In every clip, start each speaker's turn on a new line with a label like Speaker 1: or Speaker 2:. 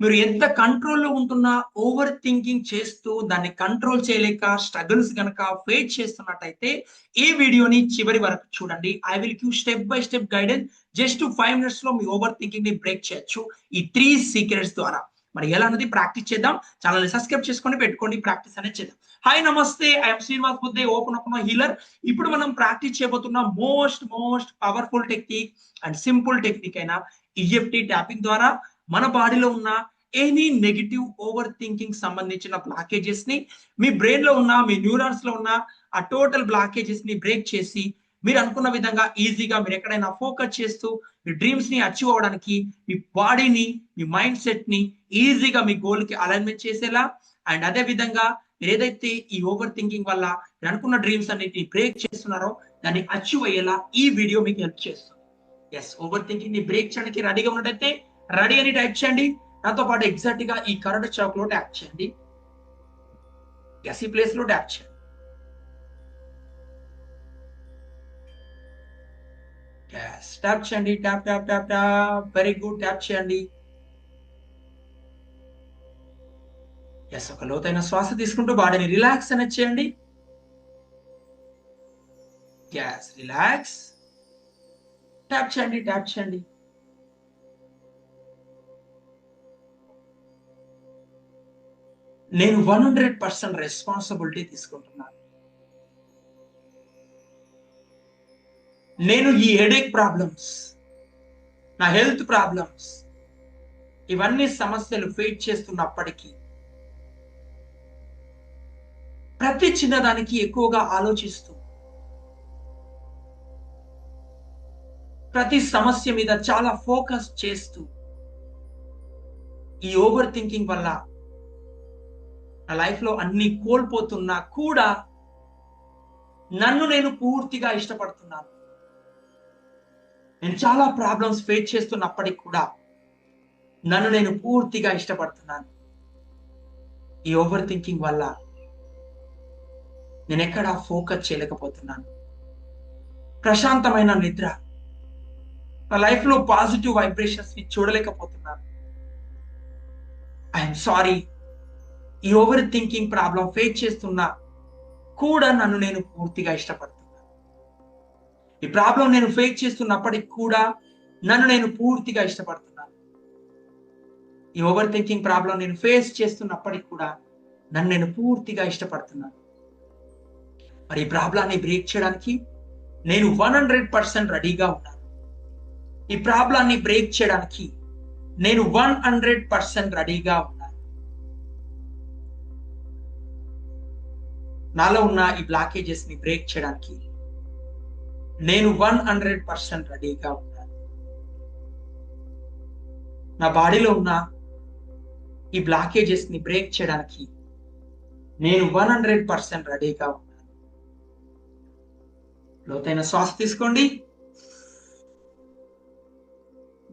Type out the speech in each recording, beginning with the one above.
Speaker 1: మీరు ఎంత కంట్రోల్లో ఉంటున్నా ఓవర్ థింకింగ్ చేస్తూ దాన్ని కంట్రోల్ చేయలేక స్ట్రగుల్స్ కనుక ఫేస్ చేస్తున్నట్టయితే ఈ వీడియోని చివరి వరకు చూడండి. I will give step by step guidance just five మినిట్స్లో మీ ఓవర్ థింకింగ్ని బ్రేక్ చేయొచ్చు. ఈ త్రీ సీక్రెట్స్ ద్వారా. మరి ఎలా అనేది ప్రాక్టీస్ చేద్దాం. ఛానల్ సబ్స్క్రైబ్ చేసుకొని పెట్టుకోండి. ప్రాక్టీస్ అనేది చేద్దాం. హాయ్ నమస్తే. ఐఎమ్ శ్రీనివాస్ బుద్ధే ఓపెన్ ఓపెన్ హీలర్ ఇప్పుడు మనం ప్రాక్టీస్ చేయబోతున్న most most powerful technique and simple technique అయిన ఈఎఫ్టీ ట్యాపింగ్ ద్వారా మన బాడీలో ఉన్న ఎనీ నెగిటివ్ ఓవర్ థింకింగ్ సంబంధించిన బ్లాకేజెస్ని మీ బ్రెయిన్లో ఉన్న మీ న్యూరాన్స్లో ఉన్న ఆ టోటల్ బ్లాకేజెస్ని బ్రేక్ చేసి మీరు అనుకున్న విధంగా ఈజీగా మీరు ఎక్కడైనా ఫోకస్ చేస్తూ మీ డ్రీమ్స్ని అచీవ్ అవ్వడానికి మీ బాడీని మీ మైండ్ సెట్ని ఈజీగా మీ గోల్కి అలైన్మెంట్ చేసేలా అండ్ అదే విధంగా మీరు ఏదైతే ఈ ఓవర్ థింకింగ్ వల్ల మీరు అనుకున్న డ్రీమ్స్ అన్నిటిని బ్రేక్ చేస్తున్నారో దాన్ని అచీవ్ అయ్యేలా ఈ వీడియో మీకు హెల్ప్ చేస్తుంది. ఎస్ ఓవర్ థింకింగ్ని బ్రేక్ చేయడానికి రెడీగా ఉన్నట్టయితే రెడీ అని టైప్ చేయండి. నాతో పాటు ఎగ్జాక్ట్గా ఈ కరెంట్ చాక్లో ట్యాప్ చేయండి. ఎస్సీ ఈ ప్లేస్లో ట్యాప్ చేయండి. ట్యాప్ చేయండి tap tap tap tap very good tap చేయండి. ఎస్ ఒక లోతైన శ్వాస తీసుకుంటూ బాడీని రిలాక్స్ అనేది చేయండి. గ్యాస్ రిలాక్స్ ట్యాప్ చేయండి ట్యాప్ చేయండి. నేను వన్ హండ్రెడ్ పర్సెంట్ రెస్పాన్సిబిలిటీ తీసుకుంటున్నాను. నేను ఈ హెడేక్ ప్రాబ్లమ్స్ నా హెల్త్ ప్రాబ్లమ్స్ ఇవన్నీ సమస్యలు ఫేస్ చేస్తున్నప్పటికీ ప్రతి చిన్నదానికి ఎక్కువగా ఆలోచిస్తూ ప్రతి సమస్య మీద చాలా ఫోకస్ చేస్తూ ఈ ఓవర్ థింకింగ్ వల్ల నా లైఫ్లో అన్ని కోల్పోతున్నా కూడా నన్ను నేను పూర్తిగా ఇష్టపడుతున్నాను. నేను చాలా ప్రాబ్లమ్స్ ఫేస్ చేస్తున్నప్పటికి కూడా నన్ను నేను పూర్తిగా ఇష్టపడుతున్నాను. ఈ ఓవర్ థింకింగ్ వల్ల నేను ఎక్కడా ఫోకస్ చేయలేకపోతున్నాను. ప్రశాంతమైన నిద్ర నా లైఫ్లో పాజిటివ్ వైబ్రేషన్స్ని చూడలేకపోతున్నాను. ఐఎమ్ సారీ ఈ ఓవర్ థింకింగ్ ప్రాబ్లం ఫేస్ చేస్తున్నా కూడా నన్ను నేను పూర్తిగా ఇష్టపడుతున్నాను ఈ ప్రాబ్లం నేను ఫేస్ చేస్తున్నప్పటికి కూడా నన్ను నేను పూర్తిగా ఇష్టపడుతున్నాను ఈ ఓవర్ థింకింగ్ ప్రాబ్లం నేను ఫేస్ చేస్తున్నప్పటికి కూడా నన్ను నేను పూర్తిగా ఇష్టపడుతున్నాను మరి ఈ ప్రాబ్లాన్ని బ్రేక్ చేయడానికి నేను వన్ హండ్రెడ్ పర్సెంట్ రెడీగా ఉన్నాను. ఈ ప్రాబ్లాన్ని బ్రేక్ చేయడానికి నేను వన్ హండ్రెడ్ పర్సెంట్ రెడీగా ఉన్నాను. నాలో ఉన్న ఈ బ్లాకేజెస్ని బ్రేక్ చేయడానికి నేను వన్ హండ్రెడ్ పర్సెంట్ రెడీగా ఉన్నాను నా బాడీలో ఉన్న ఈ బ్లాకేజెస్ని బ్రేక్ చేయడానికి నేను వన్ హండ్రెడ్ పర్సెంట్ రెడీగా ఉన్నాను లోతైన శ్వాస తీసుకోండి.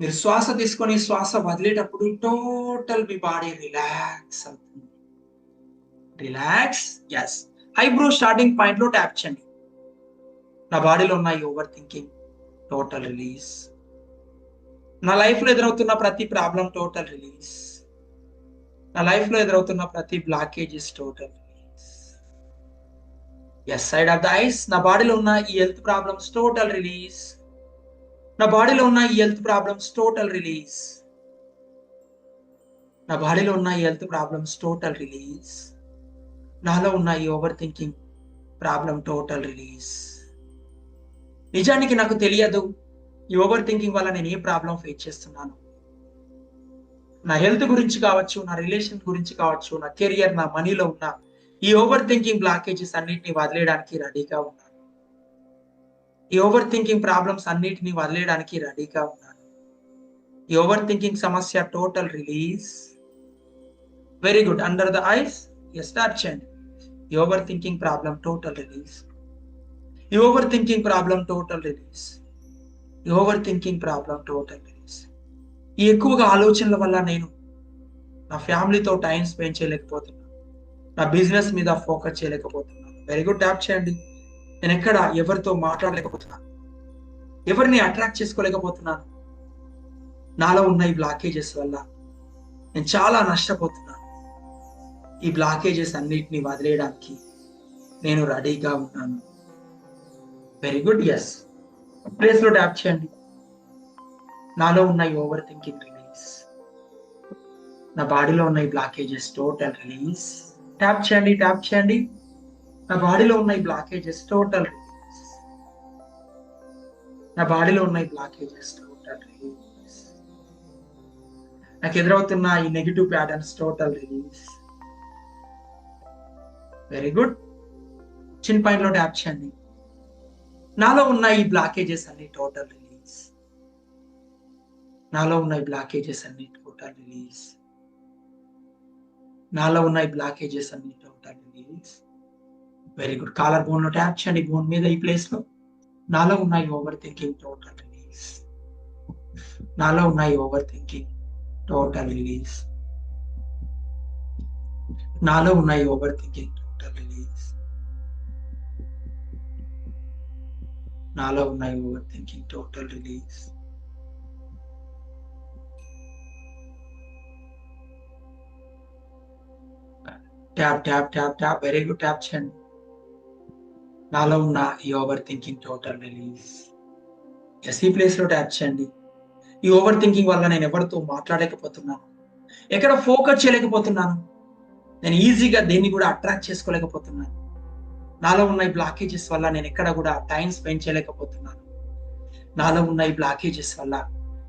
Speaker 1: మీరు శ్వాస తీసుకొని శ్వాస వదిలేటప్పుడు టోటల్ మీ బాడీ రిలాక్స్ అవుతుంది. రిలాక్స్ ఎస్ ఐబ్రో స్టార్టింగ్ పాయింట్లో ట్యాప్ చేయండి. నా బాడీలో ఉన్న ఈ ఓవర్ థింకింగ్ టోటల్ రిలీజ్ నా లైఫ్లో ఎదురవుతున్న ప్రతి ప్రాబ్లం టోటల్ రిలీజ్ నా లైఫ్లో ఎదురవుతున్న ప్రతి blockages total release yes side of the eyes నా బాడీలో ఉన్న ఈ హెల్త్ ప్రాబ్లమ్స్ టోటల్ రిలీజ్ నా బాడీలో ఉన్న ఈ హెల్త్ ప్రాబ్లమ్స్ టోటల్ రిలీజ్ నా బాడీలో ఉన్న ఈ హెల్త్ ప్రాబ్లమ్స్ టోటల్ రిలీజ్ నాలో ఉన్న ఈ overthinking problem total release నిజానికి నాకు తెలియదు ఈ ఓవర్ థింకింగ్ వల్ల నేను ఏ ప్రాబ్లం ఫేస్ చేస్తున్నాను. నా హెల్త్ గురించి కావచ్చు నా రిలేషన్ గురించి కావచ్చు నా కెరియర్ నా మనీలో ఉన్న ఈ ఓవర్ థింకింగ్ బ్లాకేజెస్ అన్నిటిని వదిలేయడానికి రెడీగా ఉన్నాను. ఈ ఓవర్ థింకింగ్ ప్రాబ్లమ్స్ అన్నిటిని వదిలేయడానికి రెడీగా ఉన్నాను. ఈ ఓవర్ థింకింగ్ సమస్య total release very good under the eyes start చేయండి ఈ overthinking problem total release ఈ overthinking problem total release ఈ overthinking problem total release ఈ ఎక్కువగా ఆలోచనల వల్ల నేను నా ఫ్యామిలీతో టైం స్పెండ్ చేయలేకపోతున్నాను నా బిజినెస్ మీద ఫోకస్ చేయలేకపోతున్నాను వెరీ గుడ్ ట్యాప్ చేయండి నేను ఎక్కడ ఎవరితో మాట్లాడలేకపోతున్నాను ఎవరిని అట్రాక్ట్ చేసుకోలేకపోతున్నాను. నాలో ఉన్న ఈ బ్లాకేజెస్ వల్ల నేను చాలా నష్టపోతున్నాను ఈ బ్లాకేజెస్ అన్నిటిని వదిలేయడానికి నేను రెడీగా ఉన్నాను. వెరీ గుడ్ ఎస్ ప్లేస్లో ట్యాప్ చేయండి. నాలో ఉన్న ఓవర్ థింకింగ్ రిలీజ్ నా బాడీలో ఉన్న ఈ బ్లాకేజెస్ టోటల్ రిలీజ్ ట్యాప్ చేయండి ట్యాప్ చేయండి. నా బాడీలో ఉన్న ఈ బ్లాకేజెస్ టోటల్ రిలీజ్ నా బాడీలో ఉన్న ఈ బ్లాకేజెస్ టోటల్ రిలీజ్ నాకు ఎదురవుతున్న ఈ negative patterns total release very good చిన్న పాయింట్లో ట్యాప్ చేయండి. నాలో ఉన్న ఈ బ్లాకేజెస్ అన్ని టోటల్ రిలీజ్ నాలో ఉన్న ఈ బ్లాకేజెస్ అన్ని టోటల్ రిలీజ్ నాలో ఉన్న ఈ బ్లాకేజెస్ అన్ని total release very good collar బోన్లో ట్యాప్ చేయండి బోన్ మీద ఈ ప్లేస్లో. నాలో ఉన్నాయి ఓవర్ థింకింగ్ టోటల్ రిలీజ్ నాలో ఉన్నాయి ఓవర్ థింకింగ్ టోటల్ రిలీజ్ నాలో ఉన్నాయి ఓవర్ థింకింగ్ టోటల్ రిలీజ్ నాలో ఉన్న overthinking total release tap tap tap tap very good tap చేయండి నాలో ఉన్న ఈ overthinking total release yes ప్లేస్లో ప్లేస్లో ట్యాప్ చేయండి ఈ ఓవర్ థింకింగ్ వల్ల నేను ఎవరితో మాట్లాడలేకపోతున్నాను? ఎక్కడ ఫోకస్ చేయలేకపోతున్నాను? నేను ఈజీగా దేన్ని కూడా అట్రాక్ట్ చేసుకోలేకపోతున్నాను. నాలో ఉన్న ఈ బ్లాకేజెస్ వల్ల నేను ఎక్కడ కూడా టైం స్పెండ్ చేయలేకపోతున్నాను. నాలో ఉన్న ఈ బ్లాకేజెస్ వల్ల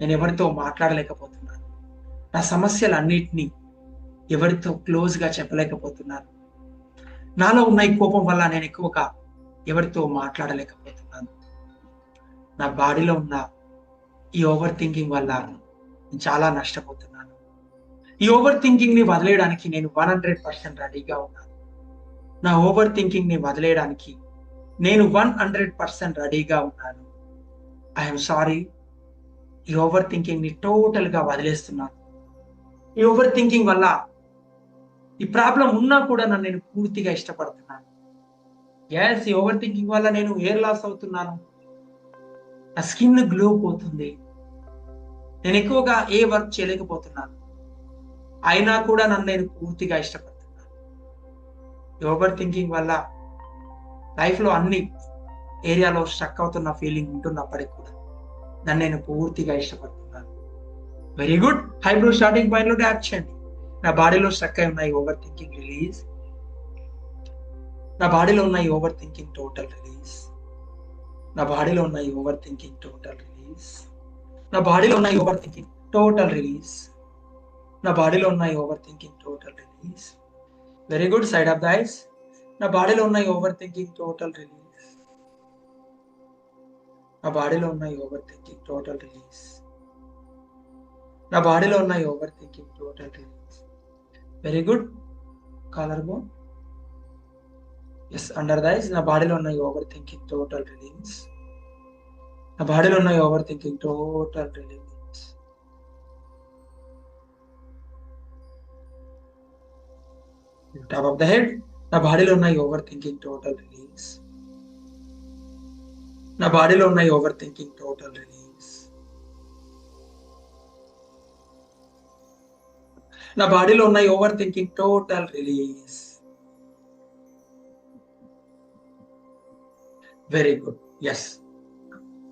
Speaker 1: నేను ఎవరితో మాట్లాడలేకపోతున్నాను. నా సమస్యలన్నిటినీ ఎవరితో క్లోజ్గా చెప్పలేకపోతున్నాను. నాలో ఉన్న ఈ కోపం వల్ల నేను ఎక్కువగా ఎవరితో మాట్లాడలేకపోతున్నాను. నా బాడీలో ఉన్న ఈ ఓవర్ థింకింగ్ వల్ల నేను చాలా నష్టపోతున్నాను. ఈ ఓవర్ థింకింగ్ని వదిలేయడానికి నేను వన్ హండ్రెడ్ పర్సెంట్ రెడీగా ఉన్నాను. నా ఓవర్ థింకింగ్ని వదిలేయడానికి నేను వన్ హండ్రెడ్ పర్సెంట్ రెడీగా ఉన్నాను. ఐఎమ్ సారీ ఈ ఓవర్ థింకింగ్ని టోటల్గా వదిలేస్తున్నాను. ఈ ఓవర్ థింకింగ్ వల్ల ఈ ప్రాబ్లం ఉన్నా కూడా నన్ను నేను పూర్తిగా ఇష్టపడుతున్నాను. ఎస్ ఈ ఓవర్ థింకింగ్ వల్ల నేను హెయిర్ లాస్ అవుతున్నాను. నా స్కిన్ గ్లో పోతుంది. నేను ఎక్కువగా ఏ వర్క్ చేయలేకపోతున్నాను. అయినా కూడా నన్ను నేను పూర్తిగా ఇష్టపడుతున్నాను. ఓవర్ థింకింగ్ వల్ల లైఫ్లో అన్ని ఏరియాలో స్ట్రక్ అవుతున్న ఫీలింగ్ ఉంటున్నప్పటికీ కూడా నన్ను నేను పూర్తిగా ఇష్టపడుతున్నాను. వెరీ గుడ్ హైబ్రో స్టార్టింగ్ పాయింట్లో ట్యాప్ చేయండి. నా బాడీలో స్ట్రక్ అయి ఉన్నాయి ఓవర్ థింకింగ్ రిలీజ్ నా బాడీలో ఉన్న ఈ ఓవర్ థింకింగ్ టోటల్ రిలీజ్ నా బాడీలో ఉన్న ఈ ఓవర్ థింకింగ్ టోటల్ రిలీజ్ నా బాడీలో ఉన్న ఈ ఓవర్ థింకింగ్ టోటల్ రిలీజ్ నా బాడీలో ఉన్న ఈ overthinking total release very good side of the eyes నా బాడీలో ఉన్న ఈ ఓవర్ థింకింగ్ టోటల్ రిలీజ్ నా బాడీలో ఉన్న ఈ ఓవర్ థింకింగ్ టోటల్ రిలీజ్ నా బాడీలో ఉన్న ఈ overthinking total release very good collarbone yes under the eyes నా బాడీలో ఉన్న ఈ ఓవర్ థింకింగ్ టోటల్ రిలీజ్ నా బాడీలో ఉన్న ఈ overthinking total release top of the head నా బాడీలో ఉన్న ఈ ఓవర్ థింకింగ్ టోటల్ రిలీజ్ నా బాడీలో ఉన్న ఈ ఓవర్ థింకింగ్ టోటల్ రిలీజ్ నా బాడీలో ఉన్న ఈ overthinking total release very good yes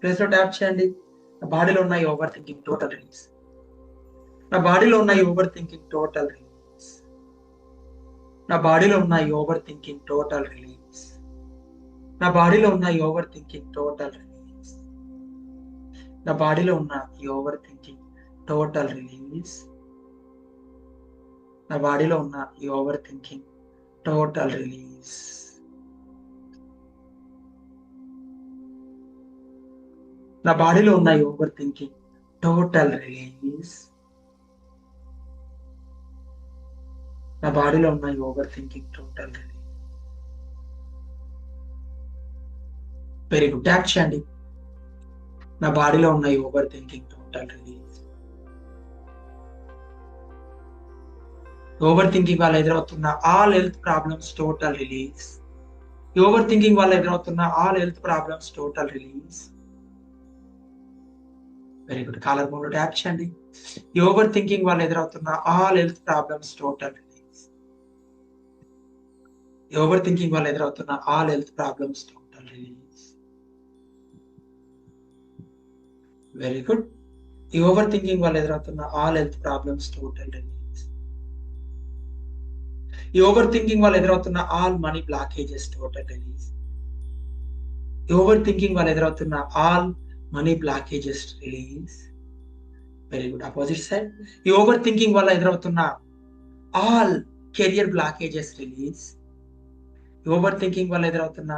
Speaker 1: ప్లేస్లో ట్యాప్ చేయండి నా బాడీలో ఉన్న ఈ ఓవర్ థింకింగ్ టోటల్ రిలీజ్ నా బాడీలో ఉన్న ఈ ఓవర్ థింకింగ్ టోటల్ రిలీజ్ నా బాడీలో ఉన్న ఈ ఓవర్ థింకింగ్ టోటల్ రిలీజ్ నా బాడీలో ఉన్న ఈ ఓవర్ థింకింగ్ టోటల్ రిలీజ్ నా బాడీలో ఉన్న ఈ ఓవర్ థింకింగ్ టోటల్ రిలీజ్ నా బాడీలో ఉన్న ఈ ఓవర్ థింకింగ్ టోటల్ రిలీజ్ నా బాడీలో ఉన్న ఈ ఓవర్ థింకింగ్ టోటల్ రిలీజ్ నా బాడీలో ఉన్న ఈ overthinking total release very good tap చేయండి నా బాడీలో ఉన్న ఈ overthinking total release overthinking వల్ల ఎదురవుతున్న all health problems total release ఈ ఓవర్ థింకింగ్ వల్ల ఎదురవుతున్న all health problems total release very good collarbone tap చేయండి ఈ ఓవర్ థింకింగ్ వల్ల ఎదురవుతున్న all health problems total overthinking వల్ల ఎదురవుతున్న all health problems total release very good ఈ ఓవర్ థింకింగ్ వల్ల ఎదురవుతున్న all health problems total release ఈ ఓవర్ థింకింగ్ వల్ల ఎదురవుతున్న all money blockages total release ఈ ఓవర్ థింకింగ్ వల్ల ఎదురవుతున్న all money blockages release very good opposite side ఈ ఓవర్ థింకింగ్ వల్ల ఎదురవుతున్న all career blockages release overthinking వల్ల ఎదురవుతున్న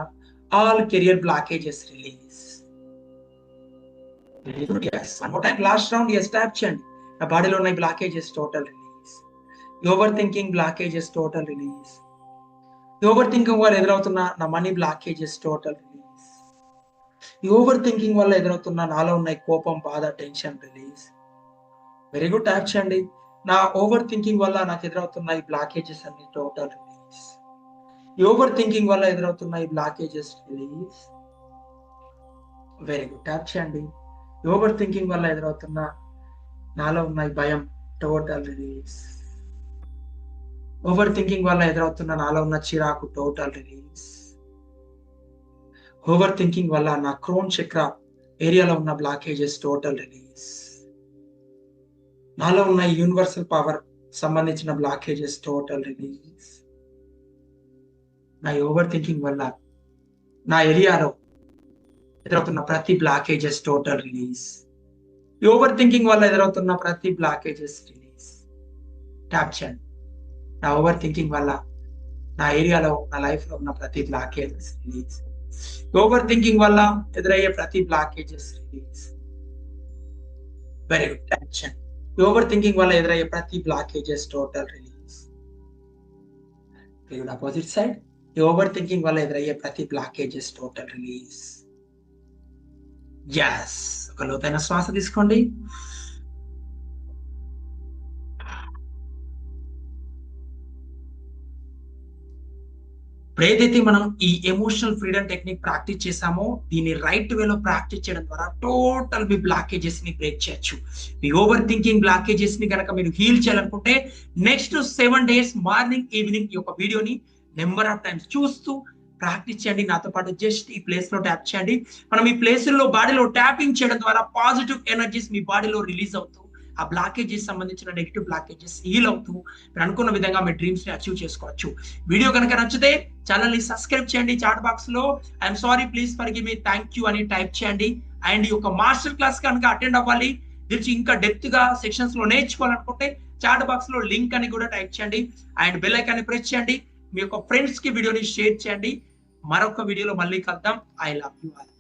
Speaker 1: all career blockages release one more time last round yes tap చేయండి. నా బాడీలో ఉన్న blockages total release overthinking blockages total release overthinking వల్ల ఎదురవుతున్న నా మనీ బ్లాకేజెస్ టోటల్ రిలీజ్ ఈ ఓవర్ థింకింగ్ వల్ల ఎదురవుతున్న నాలో ఉన్న కోపం బాధ tension release very good tap చేయండి. నా ఓవర్ థింకింగ్ వల్ల నాకు ఎదురవుతున్న ఈ బ్లాకేజెస్ అన్ని టోటల్ రిలీజ్ ఈ ఓవర్ థింకింగ్ వల్ల ఎదురవుతున్న ఈ blockages release very good tap చేయండి. ఓవర్ థింకింగ్ వల్ల ఎదురవుతున్న నాలో ఉన్న ఈ భయం టోటల్ రిలీజ్ ఓవర్ థింకింగ్ వల్ల ఎదురవుతున్న నాలో ఉన్న చిరాకు టోటల్ రిలీజ్ ఓవర్ థింకింగ్ వల్ల నా క్రోన్ చక్ర ఏరియాలో ఉన్న బ్లాకేజెస్ టోటల్ రిలీజ్ నాలో ఉన్న యూనివర్సల్ పవర్ సంబంధించిన బ్లాకేజెస్ టోటల్ రిలీజ్ నా ఓవర్ థింకింగ్ వల్ల నా ఏరియాలో ఎదురవుతున్న ప్రతి blockages total release overthinking వల్ల ఎదురవుతున్న ప్రతి బ్లాకేజెస్ రిలీజ్ ట్యాప్ చేయండి నా ఓవర్ థింకింగ్ వల్ల నా ఏరియాలో నా లైఫ్లో ఉన్న ప్రతి బ్లాకేజెస్ రిలీజ్ ఓవర్ థింకింగ్ వల్ల ఎదురయ్యే ప్రతి blockages release very good tap చేయండి ఓవర్ థింకింగ్ వల్ల ఎదురయ్యే ప్రతి blockages total release good opposite side ఈ ఓవర్ థింకింగ్ వల్ల ఎదురయ్యే ప్రతి బ్లాకేజెస్ టోటల్ రిలీజ్ ఎస్ ఒక లోతైన శ్వాస తీసుకోండి. ఇప్పుడు ఏదైతే మనం ఈ ఎమోషనల్ ఫ్రీడమ్ టెక్నిక్ ప్రాక్టీస్ చేసామో దీన్ని రైట్ వేలో ప్రాక్టీస్ చేయడం ద్వారా టోటల్ మీ బ్లాకేజెస్ని బ్రేక్ చేయొచ్చు. మీ ఓవర్ థింకింగ్ బ్లాకేజెస్ని కనుక మీరు హీల్ చేయాలనుకుంటే next seven days morning evening ఈ యొక్క వీడియోని నెంబర్ ఆఫ్ టైమ్స్ చూస్తూ ప్రాక్టీస్ చేయండి నాతో పాటు జస్ట్ ఈ ప్లేస్లో ట్యాప్ చేయండి. మనం ఈ ప్లేస్లో బాడీలో ట్యాపింగ్ చేయడం ద్వారా పాజిటివ్ ఎనర్జీస్ మీ బాడీలో రిలీజ్ అవుతూ ఆ బ్లాకేజెస్ సంబంధించిన నెగిటివ్ బ్లాకేజెస్ హీల్ అవుతూ మీరు అనుకున్న విధంగా మీ డ్రీమ్స్ని అచీవ్ చేసుకోవచ్చు. వీడియో కనుక నచ్చితే ఛానల్ని సబ్స్క్రైబ్ చేయండి చాట్ బాక్స్లో I'm sorry please forgive me thank you అని టైప్ చేయండి. అండ్ ఈ యొక్క మాస్టర్ క్లాస్ కనుక అటెండ్ అవ్వాలి. దీనికి ఇంకా డెప్త్గా సెక్షన్స్లో నేర్చుకోవాలనుకుంటే చాట్ బాక్స్లో లింక్ అని కూడా టైప్ చేయండి. అండ్ బెల్ ఐకాన్ ప్రెస్ చేయండి. మీ యొక్క ఫ్రెండ్స్కి వీడియోని షేర్ చేయండి. మరొక వీడియోలో మళ్ళీ కలుద్దాం. I love you all